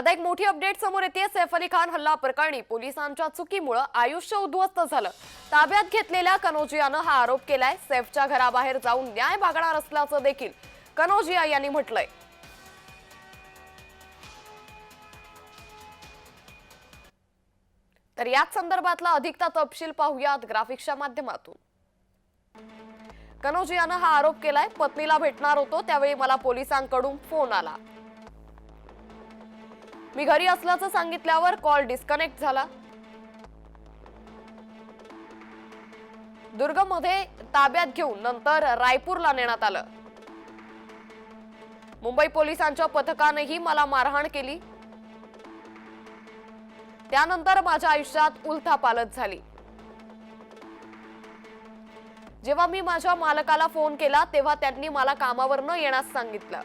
आता एक मोठी अपडेट समोर येते सैफ अली खान हल्ला प्रकरणी पोलिसांच्या चुकीमुळे आयुष्य उद्ध्वस्त झालं. ताब्यात घेतलेल्या कनोजियानं हा आरोप केलाय. सैफच्या घराबाहेर जाऊन न्याय मागणार असल्याचं देखील कनोजिया यांनी म्हटलंय. तर याच संदर्भातला अधिकचा तपशील पाहूयात ग्राफिक्सच्या माध्यमातून. कनोजियानं हा आरोप केलाय. पत्नीला भेटणार होतो. त्यावेळी मला पोलिसांकडून फोन आला. मी घरी असल्याचं सांगितल्यावर कॉल डिस्कनेक्ट झाला. दुर्गमध्ये ताब्यात घेऊन नंतर रायपूरला नेण्यात आलं. मुंबई पोलिसांच्या पथकानेही मला मारहाण केली. त्यानंतर माझ्या आयुष्यात उलथापालत झाली. जेव्हा मी माझ्या मालकाला फोन केला तेव्हा त्यांनी मला कामावर न येण्यास सांगितलं.